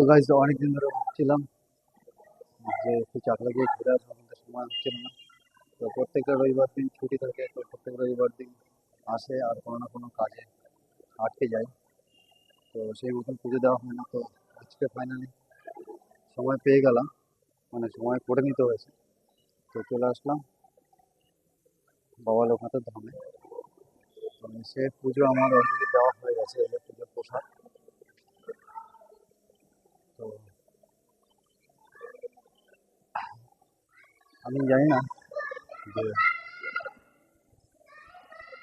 তো গাইজ অনেকদিন ধরে ভাবছিলাম যে একটু চাকলা দিয়ে ঘুরে আসব কিন্তু সময় হচ্ছিল না তো প্রত্যেকটা রবিবার দিন ছুটি থাকে তো প্রত্যেক রবিবার দিন আসে আর কোনো না কোনো কাজে আটকে যায় তো সেই মতন পুজো দেওয়া হয় না তো আজকে ফাইনালি সময় পেয়ে গেলাম মানে সময় করে নিতে হয়েছে তো চলে আসলাম বাবা লোকনাথের ধামে তো সে পুজো আমার অলরেডি দেওয়া হয়ে গেছে এই যে পুজোর প্রসাদ তো আমি জানি না যে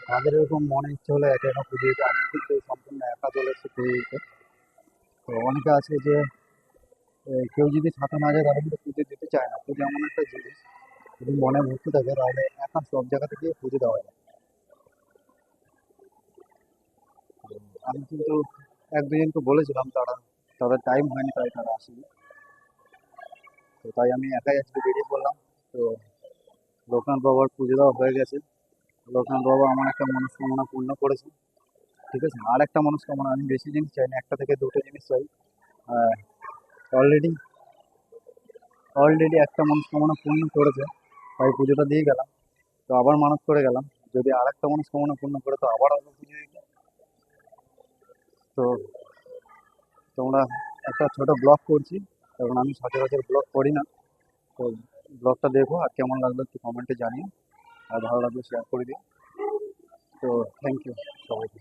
কাদের এরকম মনে ইচ্ছে হলে একা একা পুজো দিতে আমি কিন্তু সম্পূর্ণ একা চলে এসেছি পুজো দিতে। তো অনেকে আছে যে কেউ যদি সাথে না যায় তাহলে কিন্তু পুজো দিতে চায় না। পুজো এমন একটা জিনিস যদি মনে ভর্তি থাকে, তাহলে একা সব জায়গা থেকে পুজো দেওয়া যায়। আমি কিন্তু এক দুজনকে বলেছিলাম তারা, তাদের টাইম হয়নি, তাই তারা আসেনি। তো তাই আমি একাই আজকে বেরিয়ে পড়লাম। তো লোকনাথ বাবার পুজো দেওয়া হয়ে গেছে। লোকনাথ বাবা আমার একটা মনস্কামনা পূর্ণ করেছে। ঠিক আছে? আর একটা মনস্কামনা আমি বেশি জিনিস চাই না, একটা থেকে দুটো জিনিস চাই। অলরেডি অলরেডি একটা মনস্কামনা পূর্ণ করেছে। তাই পুজোটা দিয়ে গেলাম। তো আবার মানত করে গেলাম। যদি আর একটা মনস্কামনা পূর্ণ করে, তো আবার আসব পুজো তো তোমরা একটা ছোট ব্লগ করছি। কারণ আমি সচরাচর ব্লগ করি না। তো ব্লগটা দেখো আর কেমন লাগল একটু কমেন্টে জানিও। আর ভালো লাগলে শেয়ার করে দিও। তো থ্যাংক ইউ সবাইকে।